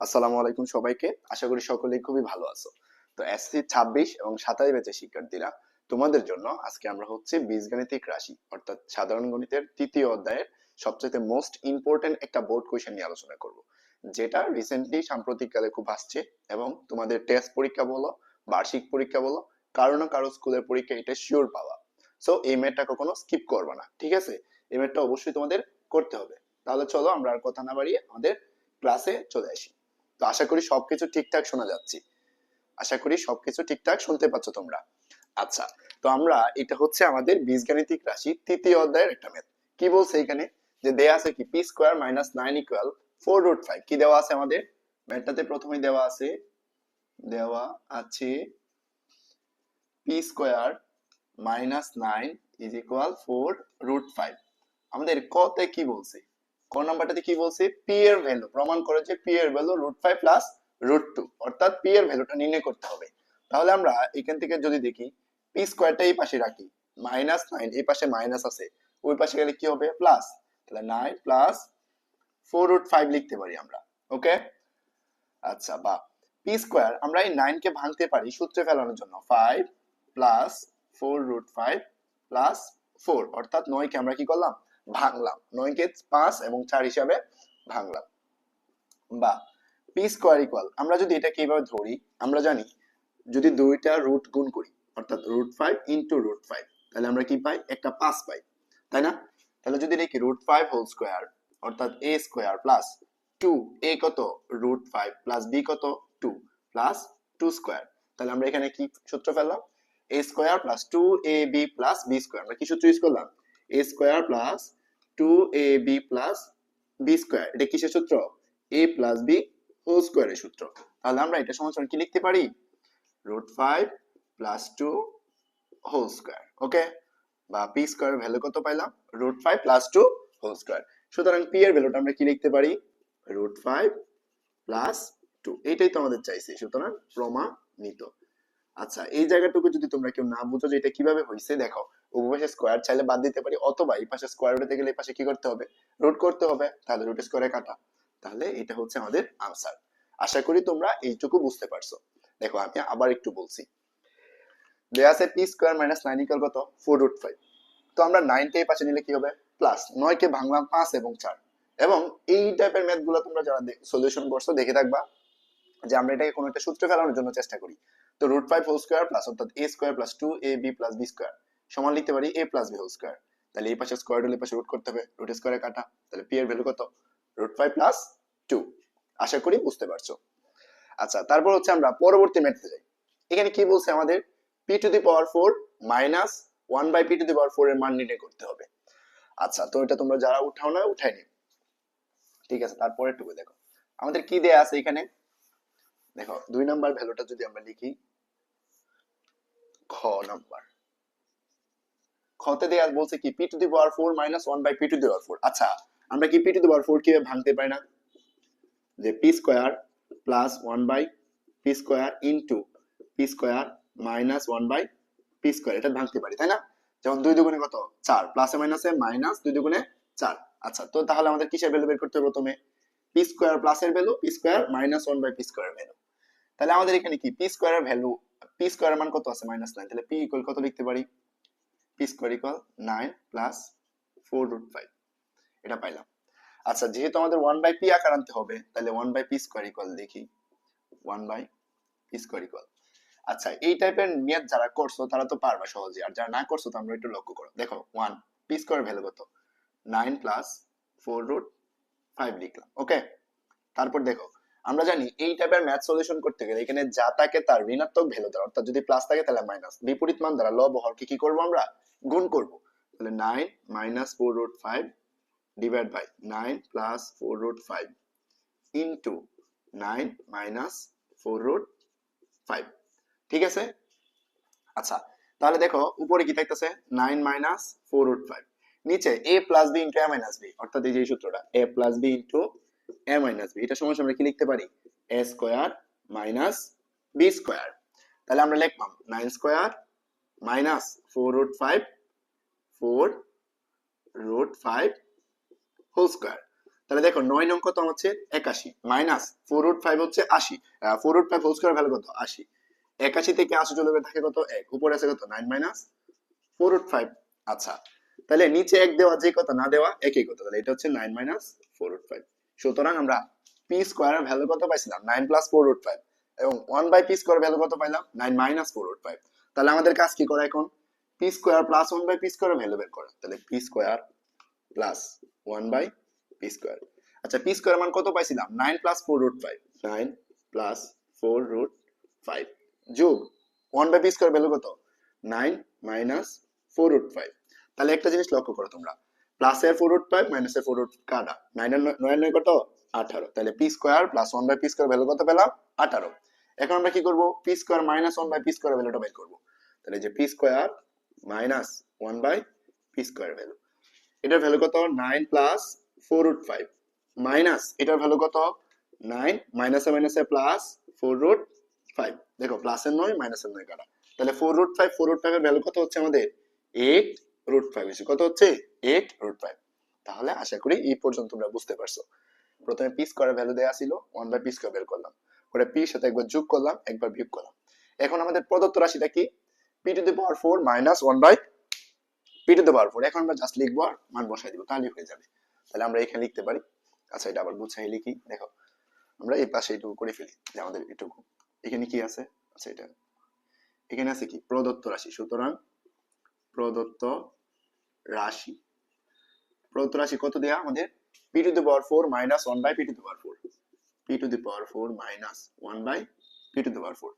আসসালামু আলাইকুম সবাইকে। আশা করি সকলেই খুবই ভালো আছো। তো এসসি ছাব্বিশ এবং সাতাশ ব্যাচের শিক্ষার্থীরা, তোমাদের জন্য আজকে আমরা হচ্ছে বীজগাণিতিক রাশি, অর্থাৎ সাধারণ গণিতের তৃতীয় অধ্যায়ের সবচেয়ে মোস্ট ইম্পর্টেন্ট একটা বোর্ড কোয়েশ্চেন নিয়ে আলোচনা করব। যেটা রিসেন্টলি সাম্প্রতিককালে খুব আসছে এবং তোমাদের টেস্ট পরীক্ষা বলো, বার্ষিক পরীক্ষা বলো, কারও না কারও স্কুলের পরীক্ষা এটা শিওর পাওয়া সো এই ম্যাটটা কখনো স্কিপ করবে না, ঠিক আছে? এই ম্যাটটা অবশ্যই তোমাদের করতে হবে। তাহলে চলো আমরা আর কথা না বাড়িয়ে আমাদের ক্লাসে চলে আসি। তো আশা করি সবকিছু ঠিকঠাক শোনা যাচ্ছে। আশা করি সবকিছু ঠিকঠাক শুনতে পাচ্ছ তোমরা। আচ্ছা তো আমরা এটা হচ্ছে আমাদের বীজগাণিতিক রাশি তৃতীয় অধ্যায়ের একটা ম্যাথ কি বলছে এখানে? যে দেয়া আছে কি? P square minus nine equal four root five কি দেওয়া আছে আমাদের? ম্যাথটাতে প্রথমে দেওয়া আছে। দেওয়া আছে P square minus nine is equal four root five আমাদের কতে কি বলছে? ক নাম্বারটাতে কি বলছে? পি এর ভ্যালু প্রমাণ করে যে পি এর value root five plus root two অর্থাৎ পি এর ভ্যালুটা নির্ণয় করতে হবে। তাহলে আমরা এখান থেকে যদি দেখি পি স্কোয়ারটা এই পাশে রাখি মাইনাস নাইন এই পাশে মাইনাস আছে। ওই পাশে গেলে কি হবে? প্লাস তাহলে nine plus four root five লিখতে পারি আমরা ওকে আচ্ছা বা পি স্কোয়ার আমরা এই নাইন কে ভাঙতে পারি সূত্রে ফেলানোর জন্য। Five plus four root five plus four অর্থাৎ নয়কে আমরা কি করলাম? ভাঙলাম। নয়কে পাঁচ এবং চার হিসাবে ভাঙলাম। বা পি স্কোয়ার ইকুয়াল আমরা যদি এটাকে এইভাবে ধরি, আমরা জানি যদি দুইটা রুট গুণ করি, অর্থাৎ root five into root five তাহলে আমরা কি পাই? একটা পাঁচ পাই। তাই না? তাহলে যদি লিখি রুট ফাইভ হোল স্কোয়ার অর্থাৎ A square plus two A কত? রুট ফাইভ প্লাস বি কত? টু প্লাস টু স্কোয়ার তাহলে আমরা এখানে কি সূত্র ফেললাম? A square plus two A B plus B square আমরা কি সূত্র ইউজ করলাম? A square plus two plus B square এটা কিসের সূত্র? প্লাস সূত্র। তাহলে আমরা এটা সমান কি লিখতে পারি? প্লাস হোল স্কোয়ার ওকে বা পি স্কোয়ার ভ্যালু কত প্লাস হোল সুতরাং এর ভ্যালুটা আমরা কি লিখতে পারি? রুট ফাইভ প্লাস টু এটাই তো আমাদের চাইছে, সুতরাং প্রমাণিত। আচ্ছা এই জায়গাটুকু যদি তোমরা কেউ না বুঝো যে এটা কীভাবে হয়েছে দেখো। উপপাশে স্কোয়ার চাইলে বাদ দিতে পারি, অথবা এই পাশে স্কোয়ার উঠাতে গেলে এই পাশে কি করতে হবে? রুট করতে হবে, তাহলে রুট স্কোয়ারে কাটা। তাহলে এটা হচ্ছে আমাদের আনসার আশা করি তোমরা এইটুকু বুঝতে পারছ। দেখো, আমি আবার একটু বলছি। দেয়া আছে P square minus nine equal কত? ফোর রুট ফাইভ তো আমরা এই পাশে নিলে কি হবে? প্লাস নয়কে ভাঙলাম পাঁচ এবং চার। এবং এই টাইপের ম্যাথগুলো তোমরা যারা সলিউশন করছ, দেখে থাকবা যে আমরা এটাকে কোনো একটা সূত্র ফেলানোর জন্য চেষ্টা করি। তো root five whole square plus অর্থাৎ A square plus two A B plus B square সমান লিখতে পারি A plus B whole square তাহলে এই পাশে স্কোয়ার হলে পাশে রুট করতে হবে। রুট স্কোয়ারে কাটা। তাহলে পি এর ভ্যালু কত? রুট ফাইভ প্লাস টু আশা করি বুঝতে পারছ। আচ্ছা তারপর হচ্ছে আমরা পরবর্তী ম্যাথে যাই। এখানে কি বলছে আমাদের? P to the power four minus one by P to the power four এর মান নির্ণয় করতে হবে। আচ্ছা তো এটা তোমরা যারা উঠাও না উঠাই নি ঠিক আছে, তারপরে টুকু দেখো। আমাদের কি দেয়া আছে এখানে? দেখো, দুই নাম্বার ভ্যালুটা যদি আমরা লিখি, খ নাম্বার খতে দেয়া বলছে কি P to the power four minus one by P to the power four আচ্ছা আমরা কি P to the power four কীভাবে ভাঙতে পারি না? যে P square plus one by P square into P square minus one by P square এটা ভাঙতে পারি, তাই না? যেমন দুই দুগুণে কত? চার প্লাসে মাইনাসে মাইনাস দুই দুগুণে চার। আচ্ছা তো তাহলে আমাদের কিসের ভ্যালু বের করতে হবে প্রথমে? পি স্কোয়ার প্লাসের value P square minus one by P square value তাহলে আমাদের এখানে কি? পি স্কোয়ারের ভ্যালু পি স্কোয়ার মান কত আছে? মাইনাস নাইন তাহলে পি ইকুয়াল কত লিখতে পারি? P nine plus four root five এটা পাইলাম। আচ্ছা যেহেতু আমাদের ওয়ান বাই পি আকার আনতে হবে, তাহলে ওয়ান বাই পি স্কোয়ার দেখি। ওয়ান বাই পি স্কোয়ার আচ্ছা এই টাইপের মেথ যারা করছ, তারা তো পারবা সহজে আর যারা না করছ তোমরা একটু লক্ষ্য করো। দেখো ওয়ান পি স্কোয়ার ভ্যালু কত? Nine plus four root five লিখলাম ওকে তারপর দেখো আমরা জানি এই টাইপের ম্যাথ সলিউশন করতে গেলে এখানে যা থাকে তার ঋণাত্মক ভ্যালু দ্বারা অর্থাৎ যদি প্লাস থাকে তাহলে মাইনাস বিপরীত মান দ্বারা লব হরকে কি করব আমরা? গুণ করব। তাহলে nine minus four root five divide by nine plus four root five into nine minus four root five ঠিক আছে? আচ্ছা তাহলে দেখো, উপরে কি থাকতেছে? Nine minus four root five নিচে A plus B into A minus B অর্থাৎ এই যে সূত্রটা A plus B into A minus B এটা সময় আমরা কি লিখতে পারি? A square minus B square তাহলে আমরা লিখলাম nine square minus four root five four root five whole square তাহলে দেখো নয় নং কত হচ্ছে? একাশি। মাইনাস ফোর রুট ফাইভ হচ্ছে আশি। Four root five whole square value কত? আশি। একাশি থেকে আশি চলে গেলে থাকে কত? এক। উপরে আছে কত? Nine minus four root five আচ্ছা। তাহলে নিচে এক দেওয়া যে কথা না দেওয়া, একই কথা তাহলে এটা হচ্ছে nine minus four root five সুতরাং আমরা পি স্কোয়ারের ভ্যালু কত পাইছিলাম? Nine plus four root five এবং one by P square value কত পাইলাম? Nine minus four root five তাহলে আমাদের কাজ কি করা এখন? P square plus one by P square value বের করা। তাহলে P square plus one by P square আচ্ছা পি স্কোয়ার মান কত পাইছিলাম? Nine plus four root five nine plus four root five যোগ one by P square value কত? Nine minus four root five তাহলে একটা জিনিস লক্ষ্য করো তোমরা। প্লাস এর ফোর রুট ফাইভ মাইনাস এর ফোর রুট কাটা? নাইনের নয় নয় কত? আঠারো। তাহলে P square plus one by P square value কত পেলাম? আঠারো। এখন আমরা কি করব? P square minus one by P square ভ্যালুটা বের করব। তাহলে যে P square minus one by P square value এটার ভ্যালু কত? Nine plus four root five minus এটার ভ্যালু কত? নাইন মাইনাসে মাইনাসে প্লাস ফোর রুট ফাইভ দেখো প্লাসের নয় মাইনাসের নয় কাটা। তাহলে four root five four root ফাইভের ভ্যালু কত হচ্ছে আমাদের? এইট রুট ফাইভ কত হচ্ছে? এইট রুট ফাইভ তাহলে আশা করি এই পর্যন্ত তোমরা বুঝতে পারছ। প্রথমে পি স্কোয়ার ভ্যালু দেওয়া ছিল ওয়ান বাই পি স্কোয়ার বের করলাম। পরে পি সাথে একবার যোগ করলাম, একবার বিয়োগ করলাম। এখন আমাদের প্রদত্ত রাশিটা কি? P to the power four minus one by P to the power four এখন আমরা জাস্ট লিখব আর মান বসাই দিব, তাহলেই হয়ে যাবে। তাহলে আমরা এখানে লিখতে পারি। আচ্ছা এটা আবার গুছাই লিখি। দেখো, আমরা এই পাশে এইটুকু করে ফেলি, যে আমাদের এটুকু এখানে কি আছে? আচ্ছা এটা। এখানে আছে কি? প্রদত্ত রাশি। সুতরাং প্রদত্ত রাশি। প্রদত্ত রাশি কত দেয়া? আমাদের p to the power four minus one by p to the power four p to the power four minus one by p to the power four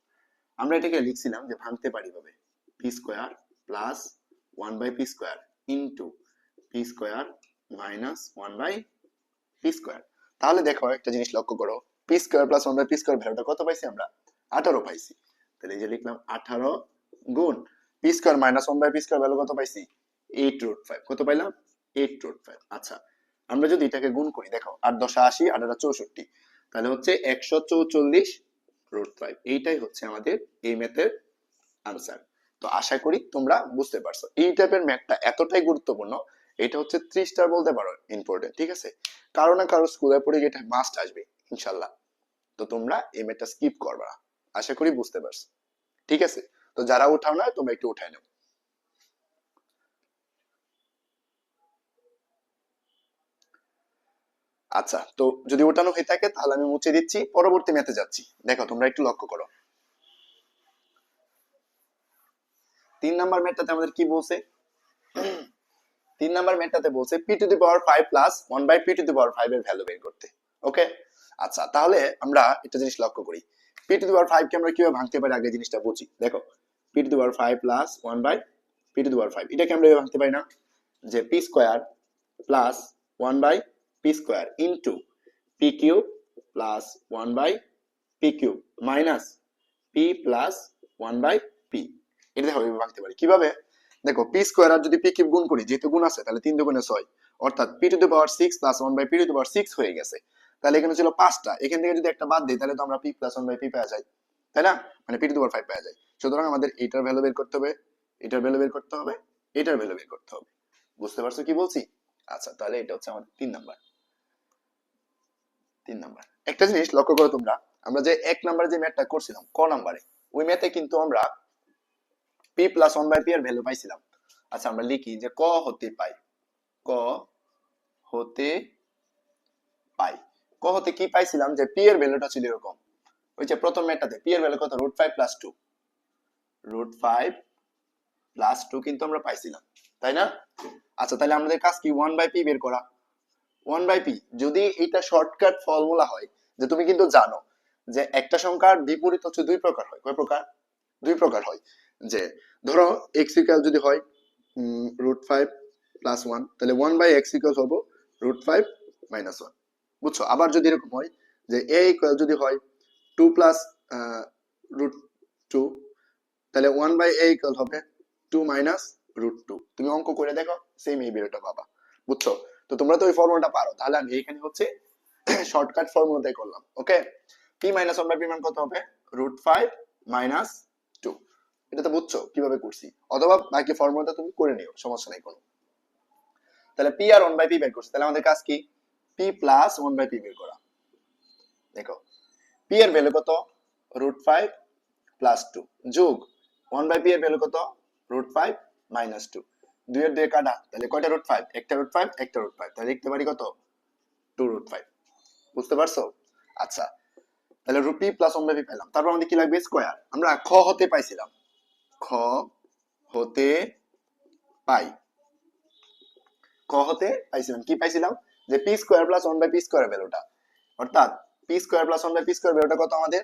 আমরা এটাকে লিখছিলাম যে ভাঙতে পারি ভাবে। P square plus one by p square into p square minus one by p square তাহলে দেখো একটা জিনিস লক্ষ্য করো। P square plus one by p square ভ্যালুটা কত পাইছি আমরা? আঠারো পাইছি। তাহলে এই যে লিখলাম আঠারো গুণ p square minus one by p square value কত পাইছি? এইট রুট ফাইভ কত পাইলাম? এইট রুট ফাইভ আচ্ছা আমরা যদি এটাকে গুণ করি, দেখো, আট দশা আশি, আট আটা চৌষট্টি, তাহলে হচ্ছে একশো চৌচল্লিশ রুট ফাইভ এইটাই হচ্ছে আমাদের এই ম্যাথের আনসার তো আশা করি তোমরা বুঝতে পারছ। এই টাইপের ম্যাথটা এতটাই গুরুত্বপূর্ণ, এটা হচ্ছে থ্রি স্টার বলতে পারো ইম্পর্টেন্ট ঠিক আছে? কারও না কারও স্কুলে পড়ে এটা মাস্ট আসবে ইনশাল্লাহ তো তোমরা এই ম্যাথটা স্কিপ করবা। আশা করি বুঝতে পারছ। ঠিক আছে? তো যারা উঠাও না, তোমরা একটু উঠায় নাও। আচ্ছা তো যদি ওঠানো হয়ে থাকে, তাহলে আমি মুছে দিচ্ছি। পরবর্তী ম্যাথে যাচ্ছি। দেখো, তোমরা একটু লক্ষ্য করো। তিন নাম্বার ম্যাথটাতে আমাদের কি বলছে? তিন নাম্বার ম্যাথটাতে বলছে p to the power five plus one by p to the power five এর ভ্যালু বের করতে। ওকে আচ্ছা তাহলে আমরা একটা জিনিস লক্ষ্য করি। P to the power five কে আমরা কীভাবে ভাঙতে পারি? আগে জিনিসটা বুঝি। দেখো p to the power five plus one by p to the power five এটাকে আমরা ভাঙতে পারি না? যে p square plus one by p square into p cube plus one by p cube minus p plus one by p এটা দেখো এভাবে ভাঙতে পারি। কীভাবে? দেখো পি স্কোয়ার আর যদি পি কিউব গুণ করি, যেহেতু গুণ আছে, তাহলে তিন দুগুণে ছয়। অর্থাৎ p to the power six plus one by p to the power six হয়ে গেছে। তাহলে এখানে ছিল পাঁচটা। এখান থেকে যদি একটা বাদ দিই, তাহলে তো আমরা p plus one by p পাওয়া যায় তাই না? মানে p to the power five পাওয়া যায় সুতরাং আমাদের এটার ভ্যালু বের করতে হবে। এটার ভ্যালু বের করতে হবে। এটার ভ্যালু বের করতে হবে। বুঝতে পারছ কি বলছি? আচ্ছা তাহলে এটা হচ্ছে আমাদের তিন নাম্বার তিন নাম্বার একটা জিনিস লক্ষ্য করো তোমরা, আমরা যে এক নাম্বারে যে ম্যাথটা করছিলাম, ক নাম্বারে ওই ম্যাথে কিন্তু আমরা p plus one by p এর ভ্যালু পাইছিলাম। আচ্ছা আমরা লিখি যে ক হতে পাই। ক হতে পাই। ক হতে কি পাইছিলাম? যে পি এর ভ্যালুটা ছিল এরকম। ওই যে প্রথম ম্যাথটাতে পি এর ভ্যালু কত? Root five plus two root five plus two কিন্তু আমরা পাইছিলাম, তাই না? আচ্ছা তাহলে আমাদের কাজ কি? ওয়ান বাই পি বের করা। ওয়ান বাই পি যদি এটা শর্টকাট ফর্মুলা হয়, যে তুমি কিন্তু জানো যে একটা সংখ্যার বিপরীত হচ্ছে দুই প্রকার হয়। কয় প্রকার? দুই প্রকার হয়। যে ধরো এক্স ইকাল যদি হয় রুট ফাইভ প্লাস ওয়ান তাহলে ওয়ান বাই এক্স ইকাল হব রুট ফাইভ মাইনাস ওয়ান বুঝছ? আবার যদি এরকম হয়, যে এ ইকুয়াল যদি হয় টু প্লাস রুট টু তাহলে ওয়ান বাই এ ইকুয়াল হবে টু মাইনাস রুট টু তুমি অঙ্ক করে দেখো সেম এই বেরোটা পাবা। বুঝছ? তো তোমরা তো ওই ফর্মুলাটা পারো। তাহলে আমি এখানে হচ্ছে শর্টকাট ফর্মুলাটাই করলাম okay p minus one by p মান কত হবে? রুট ফাইভ মাইনাস টু এটা তো বুঝছ কীভাবে করছি? অথবা বাকি ফর্মুলাটা তুমি করে নিও, সমস্যা নাই কোনো। তাহলে পি আর ওয়ান বাই পি বের করছি। তাহলে আমাদের কাজ কি? P plus one by p বের করা। দেখো পি এর ভ্যালু কত? রুট ফাইভ প্লাস টু যোগ ওয়ান বাই পি এর ভ্যালু কত? রুট ফাইভ মাইনাস টু দুইয়ের দুয়ে কাটা তাহলে কয়টা রুট ফাইভ একটা রুট ফাইভ একটা রুট ফাইভ তাহলে লিখতে পারি কত? টু রুট ফাইভ বুঝতে পারছ? আচ্ছা তাহলে রুট পি প্লাস ওয়ান পেলাম। তারপর আমাদের কি লাগবে? স্কোয়ার আমরা খ হতে পাইছিলাম। খ হতে পাই। ক হতে পাইছিলাম। কি পাইছিলাম? যে p square plus one by p square ভ্যালুটা অর্থাৎ p square plus one by p square ভ্যালুটা কত আমাদের?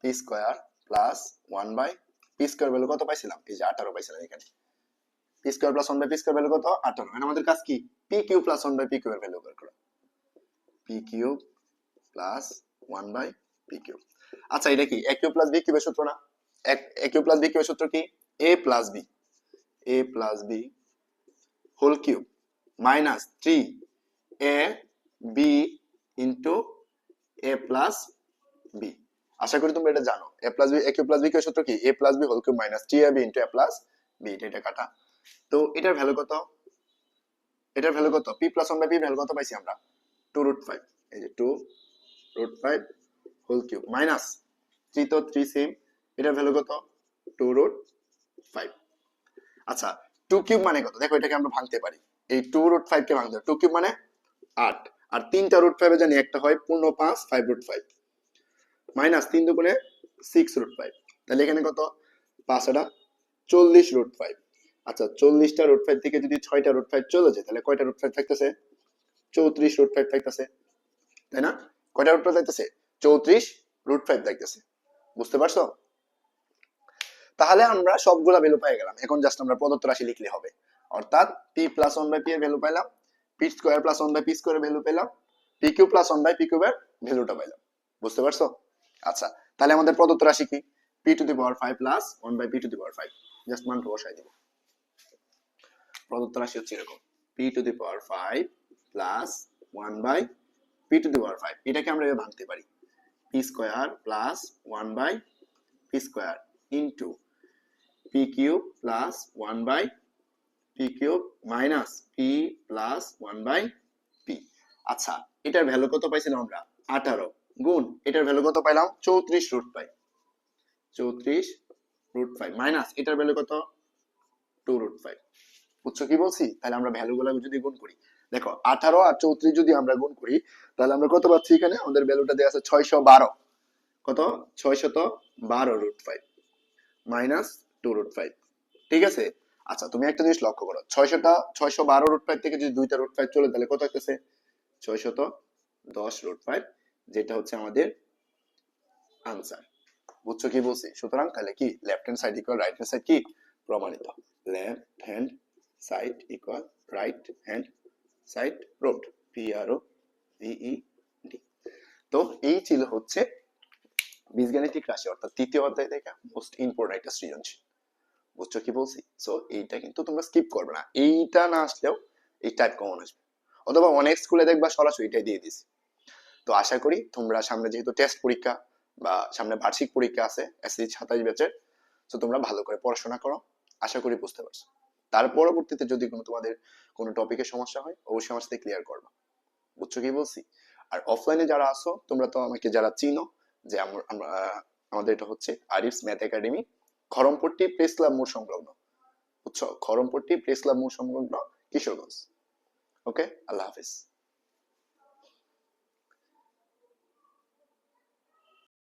P square plus one by p square value কত পাইছিলাম? এই যে আঠারো পাইছিলাম এখানে। P square plus one by p square value কত? আঠারো মানে আমাদের কাজ কি? P cube plus one by p cube এর ভ্যালু বের করা। P cube plus one by p cube আচ্ছা এটা কি? এ কিউ প্লাস বি কিউবের সূত্র না? এ কিউ প্লাস বি কিউবের সূত্র কি? A plus b a plus b whole cube minus three a b into a plus b আশা করি তোমরা এটা জানো। A plus b a cube plus b cube সূত্র কি? A plus b whole cube minus three a b into a plus b এটা কাটা। তো এটার ভ্যালু কত? এটার ভ্যালু কত? P plus one by p value কত পাইছি আমরা? টু রুট ফাইভ এই যে two root five whole cube minus three তো থ্রি সেম এটার ভ্যালু কত? টু রুট ফাইভ আচ্ছা টু কিউব মানে কত? দেখো, এটাকে আমরা ভাঙতে পারি। এই টু রুট ফাইভ কে ভাঙতে টু কিউব মানে আট। আর তিনটা রুট ফাইভে জানি একটা হয় পূর্ণ পাঁচ ফাইভ রুট ফাইভ মাইনাস তিন দুগুণে সিক্স রুট ফাইভ তাহলে এখানে কত? পাঁচ এটা চল্লিশ রুট ফাইভ আচ্ছা চল্লিশটা রুট ফাইভ থেকে যদি ছয়টা রুট ফাইভ চলে যায়, তাহলে কয়টা রুট ফাইভ থাকতেছে? চৌত্রিশ রুট ফাইভ থাকতেছে। তাই না? কয়টা রুট ফাইভ থাকতেছে? চৌত্রিশ রুট ফাইভ থাকতেছে। বুঝতে পারছ? তাহলে আমরা সবগুলা ভ্যালু পেয়ে গেলাম। এখন জাস্ট আমরা প্রদত্ত রাশি লিখলে হবে। অর্থাৎ p plus one by p এর ভ্যালু পাইলাম। P square plus one by p square value পেলাম p cube plus one by p কিউবের ভ্যালুটা পাইলাম। বুঝতে পারছ? আচ্ছা তাহলে আমাদের প্রদত্ত রাশি কি? P to the power five plus one by p to the power five just মানটা বসাই দিব। প্রদত্ত রাশি হচ্ছে এরকম। P to the power five plus one by p to the power five এটাকে আমরা এভাবে ভাঙতে পারি। P square plus one by p square into p cube plus one by p cube minus p plus one by p আচ্ছা এটার value কত পাইছিলাম আমরা? আঠারো। গুণ, এটার ভ্যালু কত পাইলাম? চৌত্রিশ রুট পাই চৌত্রিশ রুট ফাইভ মাইনাস এটার ভ্যালু কত? টু রুট ফাইভ বুঝছ কি বলছি? তাহলে আমরা ভ্যালু গুলো যদি গুণ করি। দেখো, আঠারো আর চৌত্রিশ যদি আমরা গুণ করি, তাহলে আমরা কত পাচ্ছি এখানে? আমাদের ভ্যালুটা দেওয়া আছে ছয়শো বারো। কত? ছয়শত বারো root five minus two root five ঠিক আছে? আচ্ছা তুমি একটা জিনিস লক্ষ্য করো। ছয়শটা, ছয়শো বারো রুট ফাইভ থেকে যদি দুইটা রুট ফাইভ চলে, তাহলে কত আসতেছে? ছয়শত দশ রুট ফাইভ যেটা হচ্ছে আমাদের আনসার বুঝছ কি বলছি? সুতরাং তাহলে কি? Left hand side equal right hand side কি? প্রমাণিত। Left hand side equal right hand side road P R O V E D এই ছিল হচ্ছে বীজগাণিতিক রাশি, অর্থাৎ তৃতীয় অধ্যায় থেকে মোস্ট ইম্পর্টেন্ট একটা সৃজনশীল। বুঝছ কি বলছি? সো এইটা কিন্তু তোমরা স্কিপ করবে না। এইটা না আসলেও এই টাইপ কমন আসবে। অথবা অনেক স্কুলে দেখবা সরাসরি এটাই দিয়ে দিছি তো আশা করি তোমরা সামনে যেহেতু টেস্ট পরীক্ষা বা সামনে বার্ষিক পরীক্ষা আছে এসএসসি সাতাইশ ব্যাচের তো তোমরা ভালো করে পড়াশোনা করো। আশা করি বুঝতে পারছ। তার পরবর্তীতে যদি কোনো তোমাদের কোনো টপিকে সমস্যা হয়, অবশ্যই আমার সাথে ক্লিয়ার করবা। বুঝছ কি বলছি? আর অফলাইনে যারা আসো তোমরা তো আমাকে যারা চিনো, যে আমাদের এটা হচ্ছে Arif's math academy Kharampatti press club মোড় সংলগ্ন। বুঝছ? খরমপট্টি প্রেস ক্লাব মোড় সংলগ্ন কিশোরগঞ্জ। ওকে আল্লাহ হাফিজ।